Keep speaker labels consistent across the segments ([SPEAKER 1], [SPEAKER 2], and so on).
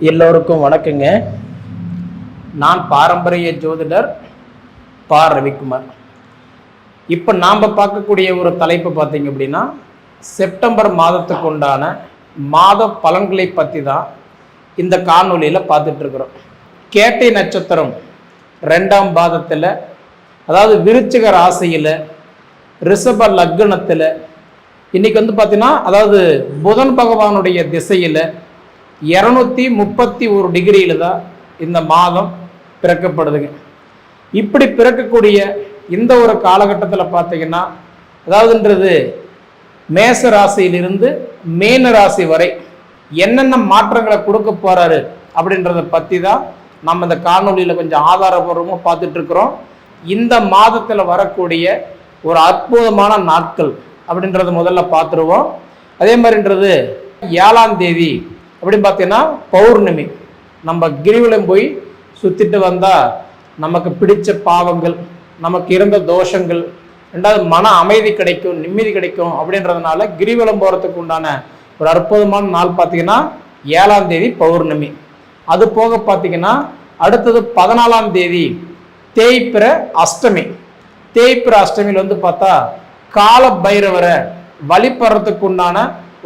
[SPEAKER 1] எல்லோருக்கும் வணக்கங்க. நான் பாரம்பரிய ஜோதிடர் பா. ரவிக்குமார். இப்போ நாம் பார்க்கக்கூடிய ஒரு தலைப்பு பார்த்தீங்க அப்படின்னா செப்டம்பர் மாதத்துக்கு உண்டான மாத பலன்களை பற்றி தான் இந்த காணொளியில் பார்த்துட்ருக்குறோம் கேட்டை நட்சத்திரம் ரெண்டாம் பாதத்தில் அதாவது விருச்சிக ராசியில் ரிஷப லக்னத்தில் இன்னைக்கு வந்து பார்த்தீங்கன்னா அதாவது புதன் பகவானுடைய திசையில் இரநூத்தி முப்பத்தி ஒரு டிகிரியில் தான் இந்த மாதம் பிறக்கப்படுதுங்க. இப்படி பிறக்கக்கூடிய இந்த ஒரு காலகட்டத்தில் பார்த்தீங்கன்னா அதாவதுன்றது மேச ராசியிலிருந்து மேன ராசி வரை என்னென்ன மாற்றங்களை கொடுக்க போகிறாரு அப்படின்றத பற்றி தான் நம்ம இந்த காணொளியில் கொஞ்சம் ஆதாரபூர்வமாக பார்த்துட்ருக்குறோம் இந்த மாதத்தில் வரக்கூடிய ஒரு அற்புதமான நாட்கள் அப்படின்றத முதல்ல பார்த்துருவோம். அதே மாதிரின்றது ஏழாம் தேதி அப்படின்னு பார்த்தீங்கன்னா பௌர்ணமி. நம்ம கிரிவலம் போய் சுற்றிட்டு வந்தால் நமக்கு பிடிச்ச பாவங்கள் நமக்கு இருந்த தோஷங்கள் ரெண்டாவது மன அமைதி கிடைக்கும் நிம்மதி கிடைக்கும் அப்படின்றதுனால கிரிவலம் போகிறதுக்கு உண்டான ஒரு அற்புதமான நாள் பார்த்தீங்கன்னா ஏழாம் தேதி பௌர்ணமி. அது போக பார்த்தீங்கன்னா அடுத்தது பதினாலாம் தேதி தேய்பிற அஷ்டமி. தேய்பிற அஷ்டமியில் வந்து பார்த்தா கால பைரவரை வழிபடுறதுக்கு உண்டான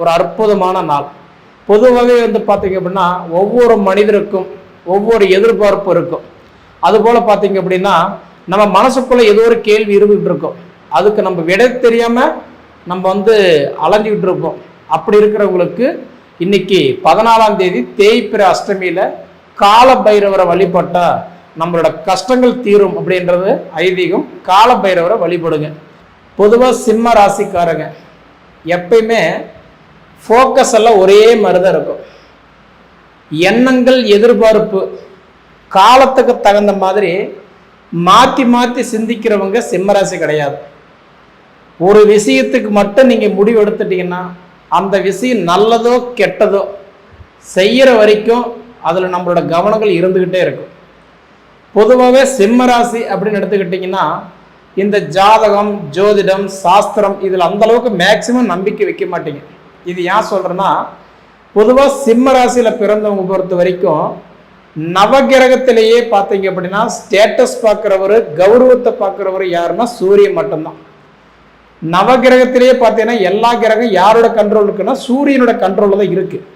[SPEAKER 1] ஒரு அற்புதமான நாள். பொதுவாகவே வந்து பார்த்தீங்க அப்படின்னா ஒவ்வொரு மனிதருக்கும் ஒவ்வொரு எதிர்பார்ப்பு இருக்கும். அதுபோல் பார்த்தீங்க அப்படின்னா நம்ம மனசுக்குள்ளே ஏதோ ஒரு கேள்வி இருந்துகிட்டு இருக்கும். அதுக்கு நம்ம விட தெரியாமல் நம்ம வந்து அலைஞ்சிக்கிட்டு இருப்போம். அப்படி இருக்கிறவங்களுக்கு இன்னைக்கு பதினாலாம் தேதி தேய்பிற அஷ்டமியில் கால பைரவரை வழிபட்டால் நம்மளோட கஷ்டங்கள் தீரும் அப்படின்றது ஐதீகம். கால பைரவரை வழிபடுங்க. பொதுவாக சிம்ம ராசிக்காரங்க எப்பயுமே ஃபோக்கஸ் எல்லாம் ஒரே மாதிரி தான் இருக்கும். எண்ணங்கள் எதிர்பார்ப்பு காலத்துக்கு தகுந்த மாதிரி மாற்றி மாற்றி சிந்திக்கிறவங்க சிம்மராசி கிடையாது. ஒரு விஷயத்துக்கு மட்டும் நீங்கள் முடிவெடுத்துட்டீங்கன்னா அந்த விஷயம் நல்லதோ கெட்டதோ செய்கிற வரைக்கும் அதில் நம்மளோட கவனங்கள் இருந்துக்கிட்டே இருக்கும். பொதுவாகவே சிம்மராசி அப்படின்னு எடுத்துக்கிட்டிங்கன்னா இந்த ஜாதகம் ஜோதிடம் சாஸ்திரம் இதில் அந்தளவுக்கு மேக்சிமம் நம்பிக்கை வைக்க மாட்டீங்க. இது ஏன் சொல்கிறேன்னா பொதுவாக சிம்ம ராசியில் பிறந்தவங்க பொறுத்த வரைக்கும் நவகிரகத்திலேயே பார்த்தீங்க அப்படின்னா ஸ்டேட்டஸ் பார்க்குறவர் கௌரவத்தை பார்க்குறவர் யாருன்னா சூரியன் மட்டும்தான். நவகிரகத்திலேயே பார்த்தீங்கன்னா எல்லா கிரகம் யாரோட கண்ட்ரோல் இருக்குன்னா சூரியனோட கண்ட்ரோலில் தான் இருக்குது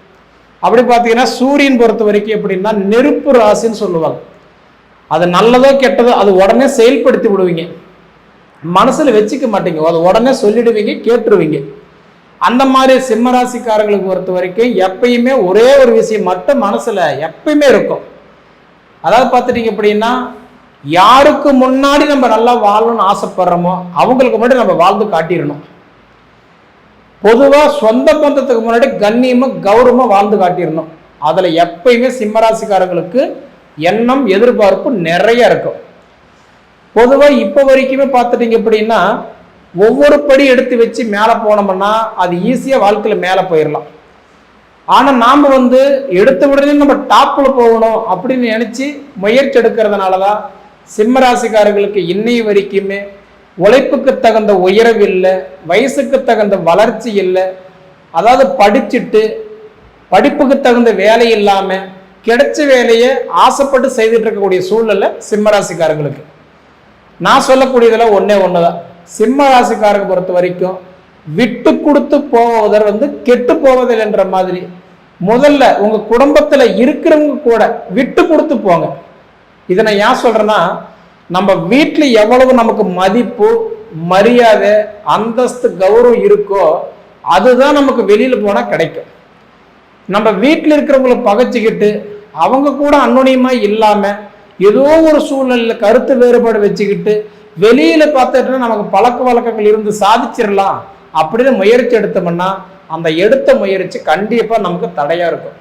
[SPEAKER 1] அப்படி பார்த்தீங்கன்னா சூரியன் பொறுத்த வரைக்கும் எப்படின்னா நெருப்பு ராசின்னு சொல்லுவாங்க. அது நல்லதோ கெட்டதோ அது உடனே செயல்படுத்தி விடுவீங்க. மனசில் வச்சுக்க மாட்டீங்க. அதை உடனே சொல்லிடுவீங்க கேட்டுருவீங்க. அந்த மாதிரி சிம்மராசிக்காரங்களுக்கு பொறுத்த வரைக்கும் எப்பயுமே ஒரே ஒரு விஷயம் மட்டும் மனசில் எப்பயுமே இருக்கும். அதாவது பார்த்துட்டீங்க அப்படின்னா யாருக்கு முன்னாடி நம்ம நல்லா வாழணும்னு ஆசைப்படுறோமோ அவங்களுக்கு முன்னாடி நம்ம வாழ்ந்து காட்டிடணும். பொதுவாக சொந்த பந்தத்துக்கு முன்னாடி கண்ணியமாக கௌரவமாக வாழ்ந்து காட்டிடணும். அதில் எப்பயுமே சிம்மராசிக்காரங்களுக்கு எண்ணம் எதிர்பார்ப்பு நிறைய இருக்கும். பொதுவாக இப்போ வரைக்குமே பார்த்துட்டீங்க அப்படின்னா ஒவ்வொரு படி எடுத்து வச்சு மேலே போனோம்னா அது ஈஸியாக வாழ்க்கையில் மேலே போயிடலாம் ஆனால் நாம் வந்து எடுத்த உடனே நம்ம டாப்பில் போகணும் அப்படின்னு நினச்சி முயற்சி எடுக்கிறதுனால தான் சிம்மராசிக்காரர்களுக்கு இன்னைய வரைக்குமே உழைப்புக்கு தகுந்த உயர்வு இல்லை வயசுக்கு தகுந்த வளர்ச்சி இல்லை. அதாவது படிச்சுட்டு படிப்புக்கு தகுந்த வேலை இல்லாமல் கிடைச்ச வேலையை ஆசைப்பட்டு செய்துட்டு இருக்கக்கூடிய சூழ்நிலை சிம்மராசிக்காரங்களுக்கு நான் சொல்லக்கூடியதெல்லாம் ஒன்றே ஒன்று தான் சிம்ம ராசிக்காரங்க பொறுத்த வரைக்கும் விட்டு கொடுத்து போவதர் வந்து கெட்டு போவதில் என்ற மாதிரி. முதல்ல உங்க குடும்பத்துல இருக்கிறவங்க கூட விட்டு கொடுத்து போங்க. இதை நான் ஏன் சொல்றேன்னா நம்ம வீட்டில் எவ்வளவு நமக்கு மதிப்பு மரியாதை அந்தஸ்து கௌரவம் இருக்கோ அதுதான் நமக்கு வெளியில் போனால் கிடைக்கும். நம்ம வீட்டில் இருக்கிறவங்களை பகைச்சிக்கிட்டு அவங்க கூட அன்னுனியமாக இல்லாமல் ஏதோ ஒரு சூழ்நிலையில் கருத்து வேறுபாடு வச்சுக்கிட்டு வெளியில பார்த்துட்டுனா நமக்கு பழக்க வழக்கங்கள் இருந்து சாதிச்சிடலாம் அப்படின்னு முயற்சி எடுத்தோம்னா அந்த எடுத்த முயற்சி கண்டிப்பா நமக்கு தடையா இருக்கும்.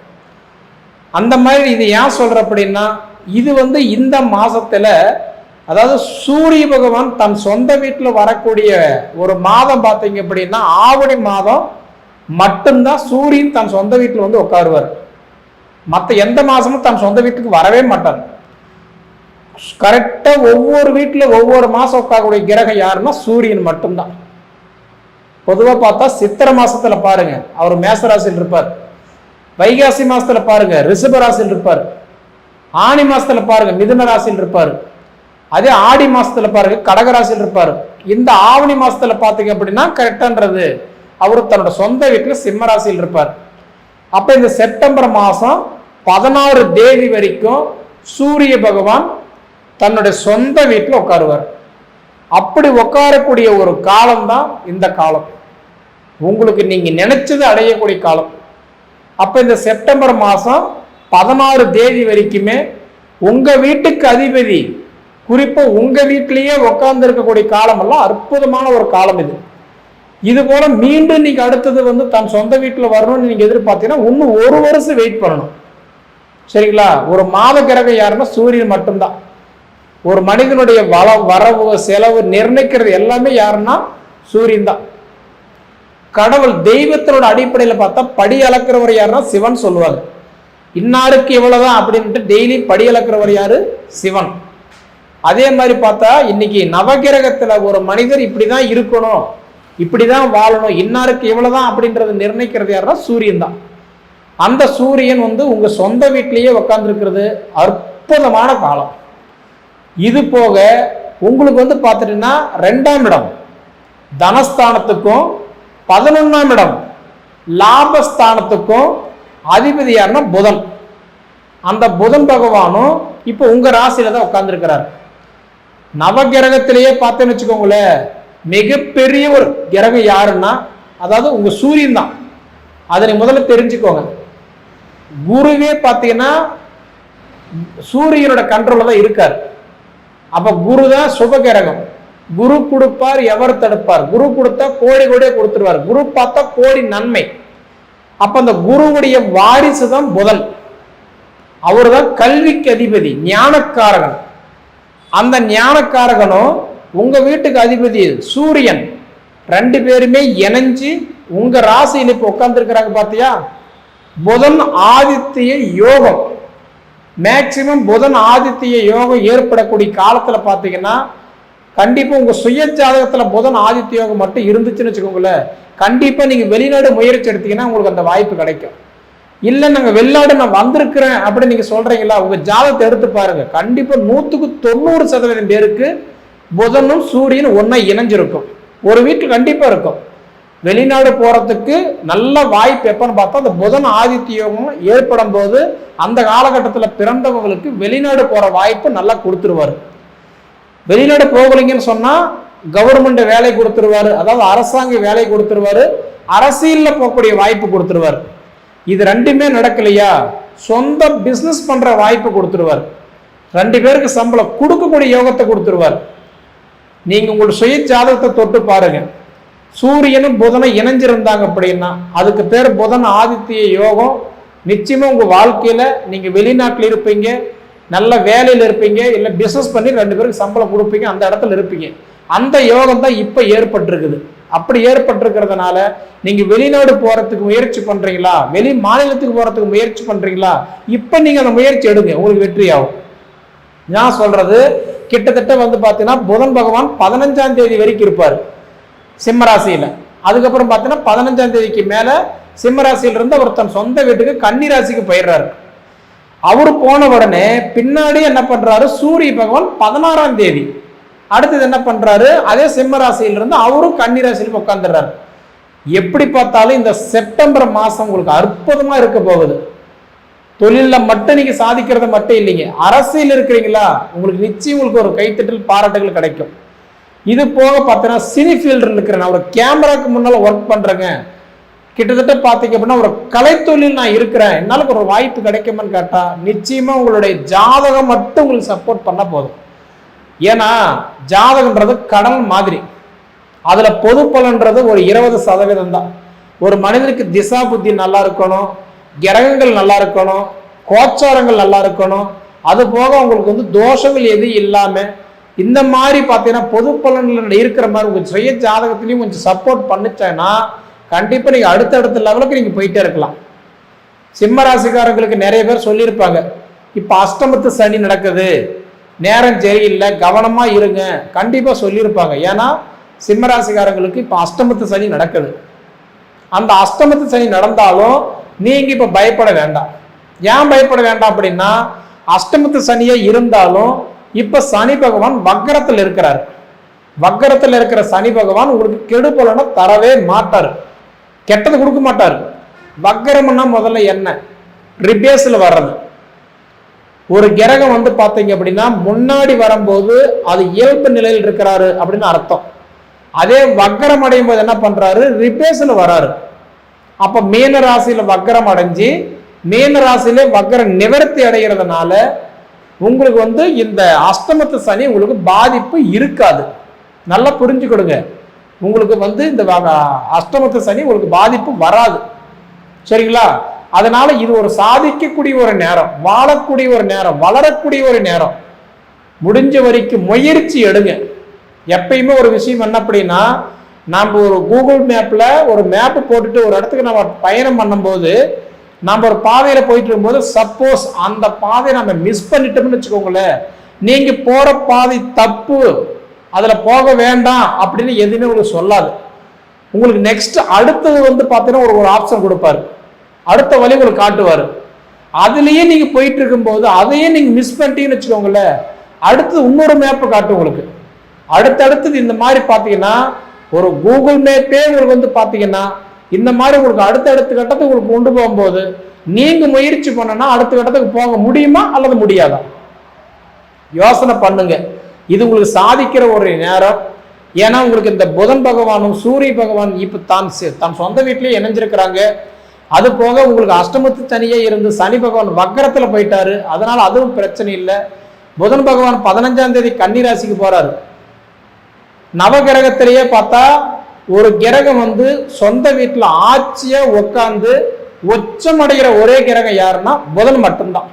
[SPEAKER 1] அந்த மாதிரி இது ஏன் சொல்ற அப்படின்னா இது வந்து இந்த மாசத்துல அதாவது சூரிய பகவான் தன் சொந்த வீட்டில் வரக்கூடிய ஒரு மாதம் பார்த்தீங்க அப்படின்னா ஆவணி மாதம் மட்டும்தான் சூரியன் தன் சொந்த வீட்டில் வந்து உட்காருவார். மற்ற எந்த மாதமும் தன் சொந்த வீட்டுக்கு வரவே மாட்டார். கரெக்டாக ஒவ்வொரு வீட்டில் ஒவ்வொரு மாதம் உட்காக்கூடிய கிரகம் யாருன்னா சூரியன் மட்டும்தான். பொதுவாக பார்த்தா சித்திரை மாதத்தில் பாருங்கள் அவர் மேசராசியில் இருப்பார். வைகாசி மாதத்தில் பாருங்கள் ரிஷப ராசியில் இருப்பார். ஆணி மாதத்தில் பாருங்கள் மிதுன ராசியில் இருப்பார். அதே ஆடி மாசத்துல பாருங்க கடகராசியில் இருப்பார். இந்த ஆவணி மாசத்துல பாத்தீங்க அப்படின்னா கரெக்டான்றது அவர் தன்னோட சொந்த வீட்டில் சிம்மராசியில் இருப்பார். அப்ப இந்த செப்டம்பர் மாசம் பதினாறு தேதி வரைக்கும் சூரிய பகவான் தன்னுடைய சொந்த வீட்டில் உட்காருவார். அப்படி உட்காரக்கூடிய ஒரு காலம் தான் இந்த காலம். உங்களுக்கு நீங்கள் நினைச்சது அடையக்கூடிய காலம். அப்போ இந்த செப்டம்பர் மாதம் பதினாறு தேதி வரைக்குமே உங்கள் வீட்டுக்கு அதிபதி குறிப்பாக உங்கள் வீட்டிலேயே உட்காந்துருக்கக்கூடிய காலமெல்லாம் அற்புதமான ஒரு காலம் இது. இது போல மீண்டும் நீங்கள் அடுத்தது வந்து தன் சொந்த வீட்டில் வரணும்னு நீங்கள் எதிர்பார்த்தீங்கன்னா இன்னும் ஒரு வருஷம் வெயிட் பண்ணணும். சரிங்களா? ஒரு மாத கிரகம் யாருன்னா சூரியன் மட்டும்தான். ஒரு மனிதனுடைய வள வரவு செலவு நிர்ணயிக்கிறது எல்லாமே யாருன்னா சூரியன் தான். கடவுள் தெய்வத்தினோட அடிப்படையில் பார்த்தா படி அளக்கிறவர் யாருன்னா சிவன் சொல்லுவாங்க இன்னாருக்கு இவ்வளோதான் அப்படின்ட்டு டெய்லி படி அளக்கிறவர் யாரு? சிவன். அதே மாதிரி பார்த்தா இன்னைக்கு நவகிரகத்தில் ஒரு மனிதர் இப்படி தான் இருக்கணும் இப்படி தான் வாழணும் இன்னாருக்கு இவ்வளோதான் அப்படின்றத நிர்ணயிக்கிறது யாருன்னா சூரியன் தான். அந்த சூரியன் வந்து உங்கள் சொந்த வீட்டிலேயே உட்காந்துருக்கிறது அற்புதமான காலம். இது போக உங்களுக்கு வந்து பார்த்துட்டீங்கன்னா ரெண்டாம் இடம் தனஸ்தானத்துக்கும் பதினொன்றாம் இடம் லாபஸ்தானத்துக்கும் அதிபதி யாருன்னா புதன். அந்த புதன் பகவானும் இப்போ உங்கள் ராசியில் தான் உட்காந்துருக்கிறார் நவகிரகத்திலேயே பார்த்தேன்னு வச்சுக்கோங்களேன் மிகப்பெரிய ஒரு கிரகம் யாருன்னா அதாவது உங்கள் சூரியன் தான். அதனை முதல்ல தெரிஞ்சுக்கோங்க. குருவே பார்த்தீங்கன்னா சூரியனோட கண்ட்ரோலில் தான் இருக்கார். அப்ப குரு தான் சுபகிரகம். குரு கொடுப்பார் எவர் தடுப்பார்? குரு கொடுத்தா கோடி கோடியே கொடுத்துருவார். குரு பார்த்தா கோடி நன்மை. அப்ப அந்த குருவுடைய வாரிசு தான் புதன் அவர் தான் கல்விக்கு அதிபதி ஞானக்காரகன். அந்த ஞானக்காரகனும் உங்க வீட்டுக்கு அதிபதி சூரியன். ரெண்டு பேருமே இணைஞ்சு உங்க ராசியில் இப்ப உட்கார்ந்துருக்கிறாங்க பார்த்தியா புதன் ஆதித்திய யோகம். மேக்சிமம் புதன் ஆதித்ய யோகம் ஏற்படக்கூடிய காலத்தில் பார்த்தீங்கன்னா கண்டிப்பாக உங்கள் சுய ஜாதகத்துல புதன் ஆதித்ய யோகம் மட்டும் இருந்துச்சுன்னு வச்சுக்கோங்களேன். கண்டிப்பாக நீங்கள் வெளிநாடு முயற்சி எடுத்தீங்கன்னா உங்களுக்கு அந்த வாய்ப்பு கிடைக்கும். இல்லை நாங்கள் வெளிநாடு நான் வந்திருக்கிறேன் அப்படின்னு நீங்கள் சொல்கிறீங்களா உங்கள் ஜாதகத்தை எடுத்து பாருங்கள் கண்டிப்பாக நூற்றுக்கு தொண்ணூறு சதவீதம் பேருக்கு புதனும் சூரியனும் ஒன்றா இணைஞ்சிருக்கும். ஒரு வீட்டில் கண்டிப்பாக இருக்கும். வெளிநாடு போகிறதுக்கு நல்ல வாய்ப்பு எப்போன்னு பார்த்தா அந்த புதன் ஆதித்ய யோகம் ஏற்படும் போது அந்த காலகட்டத்தில் பிறந்தவங்களுக்கு வெளிநாடு போகிற வாய்ப்பு நல்லா கொடுத்துருவாரு. வெளிநாடு போகலைங்கன்னு சொன்னால் கவர்மெண்ட் வேலை கொடுத்துருவாரு. அதாவது அரசாங்க வேலை கொடுத்துருவாரு. அரசியலில் போகக்கூடிய வாய்ப்பு கொடுத்துருவாரு. இது ரெண்டுமே நடக்கலையா? சொந்த பிஸ்னஸ் பண்ணுற வாய்ப்பு கொடுத்துருவார். ரெண்டு பேருக்கு சம்பளம் கொடுக்கக்கூடிய யோகத்தை கொடுத்துருவார். நீங்கள் உங்களோட சுய ஜாதகத்தை தொட்டு பாருங்கள் சூரியனும் புதனும் இணைஞ்சிருந்தாங்க அப்படின்னா அதுக்கு பேர் புதன் ஆதித்ய யோகம். நிச்சயமா உங்க வாழ்க்கையில நீங்க வெளிநாட்டில் இருப்பீங்க நல்ல வேலையில் இருப்பீங்க இல்லை பிசினஸ் பண்ணி ரெண்டு பேருக்கு சம்பளம் கொடுப்பீங்க அந்த இடத்துல இருப்பீங்க. அந்த யோகம் தான் இப்போ ஏற்பட்டிருக்குது. அப்படி ஏற்பட்டிருக்கிறதுனால நீங்க வெளிநாடு போறதுக்கு முயற்சி பண்றீங்களா? வெளி மாநிலத்துக்கு போறதுக்கு முயற்சி பண்றீங்களா? இப்போ நீங்க அந்த முயற்சி எடுங்க உங்களுக்கு வெற்றி ஆகும் நான் சொல்றது கிட்டத்தட்ட வந்து பார்த்தீங்கன்னா புதன் பகவான் பதினஞ்சாம் தேதி வரைக்கும் இருப்பார். சிம்மராசியில். அதுக்கப்புறம் பார்த்தீங்கன்னா பதினஞ்சாம் தேதிக்கு மேலே சிம்மராசியிலிருந்து அவர் தன் சொந்த வீட்டுக்கு கன்னிராசிக்கு போயிடுறாரு. அவர் போன உடனே பின்னாடி என்ன பண்ணுறாரு சூரிய பகவான் பதினாறாம் தேதி. அடுத்தது என்ன பண்ணுறாரு அதே சிம்மராசியிலிருந்து அவரும் கன்னிராசியில் உட்காந்துடுறாரு எப்படி பார்த்தாலும் இந்த செப்டம்பர் மாதம் உங்களுக்கு அற்புதமாக இருக்க போகுது. தொழிலில் மட்டும் நீங்கள் சாதிக்கிறது மட்டும் இல்லைங்க. அரசியல் இருக்கிறீங்களா? உங்களுக்கு நிச்சயம் உங்களுக்கு ஒரு கைத்தட்டல் பாராட்டுகள் கிடைக்கும். இது போக பார்த்தீங்கன்னா சினி ஃபீல்டு இருக்கிறேன். நான் ஒரு கேமராக்கு முன்னால் ஒர்க் பண்ணுறேங்க கிட்டத்தட்ட பார்த்தீங்க அப்படின்னா ஒரு கலைத்தொழில் நான் இருக்கிறேன். என்னால் ஒரு வாய்ப்பு கிடைக்குமான்னு கேட்டால் நிச்சயமாக உங்களுடைய ஜாதகம் மட்டும் உங்களுக்கு சப்போர்ட் பண்ண போதும். ஏன்னா ஜாதகன்றது கடல் மாதிரி. அதில் பொது பலன்றது ஒரு இருபது சதவீதம் தான். ஒரு மனிதனுக்கு திசா புத்தி நல்லா இருக்கணும் கிரகங்கள் நல்லா இருக்கணும் கோச்சாரங்கள் நல்லா இருக்கணும். அது போக உங்களுக்கு வந்து தோஷங்கள் எதுவும் இல்லாமல் இந்த மாதிரி பார்த்தீங்கன்னா பொது பலன்கள் இருக்கிற மாதிரி உங்கள் சுய ஜாதகத்திலையும் கொஞ்சம் சப்போர்ட் பண்ணிச்சேன்னா கண்டிப்பாக நீங்கள் அடுத்தடுத்த லெவலுக்கு நீங்கள் போயிட்டே இருக்கலாம். சிம்ம ராசிக்காரங்களுக்கு நிறைய பேர் சொல்லியிருப்பாங்க இப்போ அஷ்டமத்து சனி நடக்குது நேரம் சரியில்லை கவனமாக இருங்க கண்டிப்பாக சொல்லியிருப்பாங்க. ஏன்னா சிம்ம ராசிக்காரங்களுக்கு அஷ்டமத்து சனி நடக்குது. அந்த அஷ்டமத்து சனி நடந்தாலும் நீங்கள் இப்போ பயப்பட வேண்டாம். ஏன் பயப்பட வேண்டாம் அப்படின்னா அஷ்டமத்து சனியே இருந்தாலும் இப்ப சனி பகவான் வக்கரத்தில் இருக்கிறார். வக்கரத்தில் இருக்கிற சனி பகவான் உங்களுக்கு கெடு பலனை தரவே மாட்டார். கெட்டது கொடுக்க மாட்டார். வக்கரம்னா முதல்ல என்ன? ரிபேஸ்ல வர்றது. ஒரு கிரகம் வந்து பார்த்தீங்க அப்படின்னா முன்னாடி வரும்போது அது இயல்பு நிலையில் இருக்கிறாரு அப்படின்னு அர்த்தம். அதே வக்கரம் அடையும் போது என்ன பண்றாரு? ரிபேஸ்ல வராரு. அப்ப மீன ராசியில வக்கரம் அடைஞ்சு மீன ராசியிலே வக்கரம் நிவர்த்தி அடைகிறதுனால உங்களுக்கு வந்து இந்த அஷ்டமத்து சனி உங்களுக்கு பாதிப்பு இருக்காது. நல்லா புரிஞ்சுக்கிடுங்க. உங்களுக்கு வந்து இந்த வ- அஷ்டமத்து சனி உங்களுக்கு பாதிப்பு வராது. சரிங்களா? அதனால இது ஒரு சாதிக்கக்கூடிய ஒரு நேரம் வாழக்கூடிய ஒரு நேரம் வளரக்கூடிய ஒரு நேரம். முடிஞ்ச வரைக்கும் முயற்சி எடுங்க. எப்பயுமே ஒரு விஷயம் என்ன அப்படின்னா நம்ம ஒரு கூகுள் மேப்ல ஒரு மேப் போட்டுட்டு ஒரு இடத்துக்கு நம்ம பயணம் பண்ணும்போது நம்ம ஒரு பாதையில போயிட்டு இருக்கும்போது சப்போஸ் அந்த பாதையை நம்ம மிஸ் பண்ணிட்டோம்னு வச்சுக்கோங்களேன் நீங்க போற பாதை தப்பு அதுல போக வேண்டாம் அப்படின்னு எதுவுமே உங்களுக்கு சொல்லாது. உங்களுக்கு நெக்ஸ்ட் அடுத்தது வந்து பார்த்தீங்கன்னா ஒரு ஒரு ஆப்ஷன் கொடுப்பாரு. அடுத்த வழி உங்களுக்கு காட்டுவார். அதுலயே நீங்க போயிட்டு இருக்கும்போது அதையே நீங்க மிஸ் பண்ணிட்டீங்கன்னு வச்சுக்கோங்களேன் அடுத்து இன்னொரு மேப்பை காட்டும் உங்களுக்கு. அடுத்தடுத்தது இந்த மாதிரி பார்த்தீங்கன்னா ஒரு கூகுள் மேப்பே உங்களுக்கு வந்து பார்த்தீங்கன்னா இந்த மாதிரி உங்களுக்கு அடுத்த அடுத்த கட்டத்துக்கு உங்களுக்கு கொண்டு போகும்போது நீங்க முயற்சி பண்ணனா அடுத்த கட்டத்துக்கு போக முடியுமா அல்லது முடியாதா? யோசனை பண்ணுங்க. இது உங்களுக்கு சாதிக்கிற ஒரு நேரம். ஏன்னா உங்களுக்கு இந்த புதன் பகவானும் சூரிய பகவான் இப்ப தான் தன் சொந்த வீட்டிலேயே இணைஞ்சிருக்கிறாங்க. அது போக உங்களுக்கு அஷ்டமத்து தனியே இருந்து சனி பகவான் வக்கரத்துல போயிட்டாரு. அதனால அதுவும் பிரச்சனை இல்லை. புதன் பகவான் பதினஞ்சாம் தேதி கன்னிராசிக்கு போறாரு. நவகிரகத்திலேயே பார்த்தா ஒரு கிரகம் வந்து சொந்த வீட்டில் ஆட்சியாக உட்காந்து உச்சமடைகிற ஒரே கிரகம் யாருன்னா புதன் மட்டும்தான்.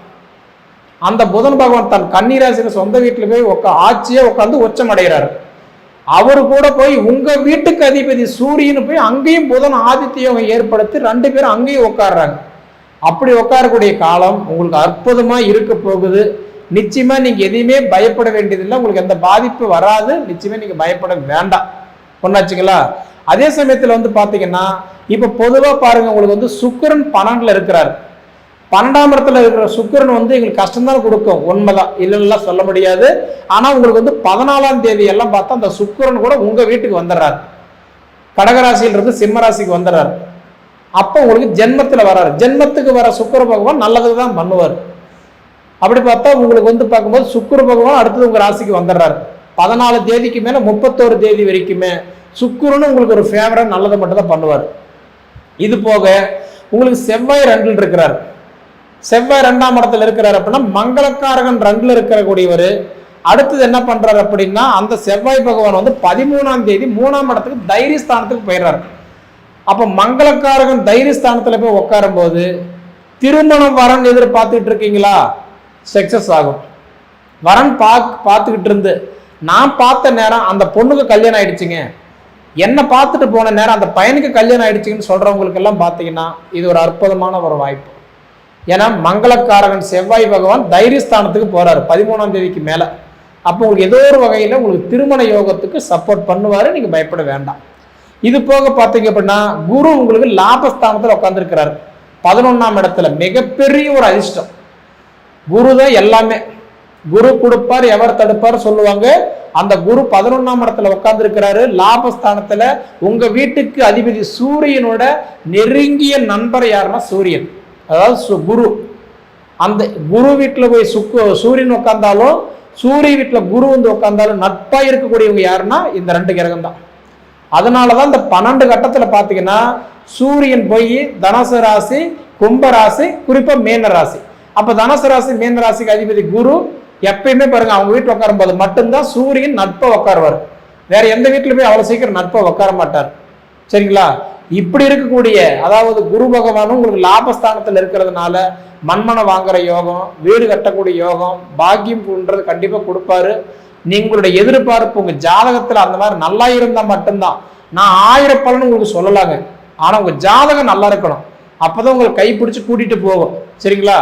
[SPEAKER 1] அந்த புதன் பகவான் தன் கன்னிராசியில் சொந்த வீட்டில் போய் உட்கா ஆட்சியே உட்காந்து ஒச்சமடைகிறாரு. அவரு கூட போய் உங்கள் வீட்டுக்கு அதிபதி சூரியன் போய் அங்கேயும் புதன் ஆதித்ய யோகம் ஏற்படுத்தி ரெண்டு பேரும் அங்கேயும் உட்காடுறாங்க அப்படி உட்காரக்கூடிய காலம் உங்களுக்கு அற்புதமாக இருக்க போகுது. நிச்சயமாக நீங்கள் எதையுமே பயப்பட வேண்டியதில்லை. உங்களுக்கு எந்த பாதிப்பு வராது. நிச்சயமாக நீங்கள் பயப்பட வேண்டாம். ஒன்னாச்சுங்களா அதே சமயத்தில் வந்து பார்த்தீங்கன்னா இப்போ பொதுவாக பாருங்க உங்களுக்கு வந்து சுக்கரன் பன்னெண்டில் இருக்கிறார். பன்னெண்டாம் இடத்துல இருக்கிற சுக்கிரன் வந்து எங்களுக்கு கஷ்டம் தான் கொடுக்கும். உண்மைதான். இல்லைன்னா சொல்ல முடியாது. ஆனால் உங்களுக்கு வந்து பதினாலாம் தேதி எல்லாம் பார்த்தா அந்த சுக்கரன் கூட உங்கள் வீட்டுக்கு வந்துடுறார். கடகராசியிலிருந்து சிம்மராசிக்கு வந்துடுறார் வந்துடுறாரு. அப்போ உங்களுக்கு ஜென்மத்தில் வராரு. ஜென்மத்துக்கு வர சுக்கர பகவான் நல்லது தான் பண்ணுவார். அப்படி பார்த்தா உங்களுக்கு வந்து பார்க்கும்போது சுக்கர பகவான் அடுத்தது உங்கள் ராசிக்கு வந்துடுறாரு. பதினாலு தேதிக்கு மேலே முப்பத்தோரு தேதி வரைக்குமே சுக்குருன்னு உங்களுக்கு ஒரு ஃபேவரை நல்லதை மட்டும் தான் பண்ணுவார். இது போக உங்களுக்கு செவ்வாய் ரெண்டில் இருக்கிறார். செவ்வாய் ரெண்டாம் இடத்துல இருக்கிறார் அப்படின்னா மங்களக்காரகன் ரெண்டுல இருக்கிறக்கூடியவர் அடுத்தது என்ன பண்ணுறாரு அப்படின்னா அந்த செவ்வாய் பகவான் வந்து பதிமூணாம் தேதி மூணாம் இடத்துக்கு தைரியஸ்தானத்துக்கு போயிடுறாரு. அப்போ மங்களக்காரகன் தைரியஸ்தானத்துல போய் உட்காரும் போது திருமணம் வரன் எதிர்பார்த்துக்கிட்டு இருக்கீங்களா? சக்சஸ் ஆகும். வரன் பா பார்த்துக்கிட்டு இருந்து நான் பார்த்த நேரம் அந்த பொண்ணுக்கு கல்யாணம் ஆயிடுச்சுங்க. என்னை பார்த்துட்டு போன நேரம் அந்த பையனுக்கு கல்யாணம் ஆயிடுச்சுன்னு சொல்கிறவங்களுக்கெல்லாம் பார்த்தீங்கன்னா இது ஒரு அற்புதமான ஒரு வாய்ப்பு. ஏன்னா மங்களக்காரகன் செவ்வாய் பகவான் தைரியஸ்தானத்துக்கு போறாரு பதிமூணாம் தேதிக்கு மேல. அப்போ உங்களுக்கு ஏதோ ஒரு வகையில் உங்களுக்கு திருமண யோகத்துக்கு சப்போர்ட் பண்ணுவார் நீங்கள் பயப்பட வேண்டாம். இது போக பார்த்தீங்க அப்படின்னா குரு உங்களுக்கு லாபஸ்தானத்தில் உட்காந்துருக்கிறாரு பதினொன்றாம் இடத்துல மிகப்பெரிய ஒரு அதிர்ஷ்டம். குரு தான் எல்லாமே. குரு கொடுப்பார் எவர் தடுப்பார் சொல்லுவாங்க. அந்த குரு பதினொன்னாம் இடத்துல உட்கார்ந்து லாபஸ்தானத்துல உங்க வீட்டுக்கு அதிபதி சூரியனோட நெருங்கிய நண்பர் யாருன்னா சூரியன். அதாவது சு- குரு. அந்த குரு வீட்டில் போய் சுக்கு சூரியன் உட்கார்ந்தாலும் சூரிய வீட்டில் குரு வந்து உட்கார்ந்தாலும் நட்பா இருக்கக்கூடியவங்க யாருன்னா இந்த ரெண்டு கிரகம் தான் அதனால தான் இந்த பன்னெண்டு கட்டத்தில் பார்த்தீங்கன்னா சூரியன் போய் தனுசு ராசி கும்ப ராசி குறிப்பா மீன ராசி. அப்ப தனுசு ராசி மீன ராசிக்கு அதிபதி குரு எப்பயுமே பாருங்க அவங்க வீட்டில் உட்காரும்போது மட்டும்தான் சூரியன் நட்பை உட்காருவார். வேற எந்த வீட்டில் போய் அவ்வளவு சீக்கிரம் நட்பை உட்கார மாட்டார். சரிங்களா? இப்படி இருக்கக்கூடிய அதாவது குரு பகவானும் உங்களுக்கு லாபஸ்தானத்தில் இருக்கிறதுனால மண்மனை வாங்குற யோகம் வீடு கட்டக்கூடிய யோகம் பாக்கியம் போன்றது கண்டிப்பா கொடுப்பாரு. நீங்களுடைய எதிர்பார்ப்பு உங்க ஜாதகத்துல அந்த மாதிரி நல்லா இருந்தா மட்டும்தான். நான் ஆயிரம் பலன் உங்களுக்கு சொல்லலாங்க. ஆனா உங்க ஜாதகம் நல்லா இருக்கணும். அப்பதான் உங்களை கைப்பிடிச்சு கூட்டிட்டு போகும். சரிங்களா?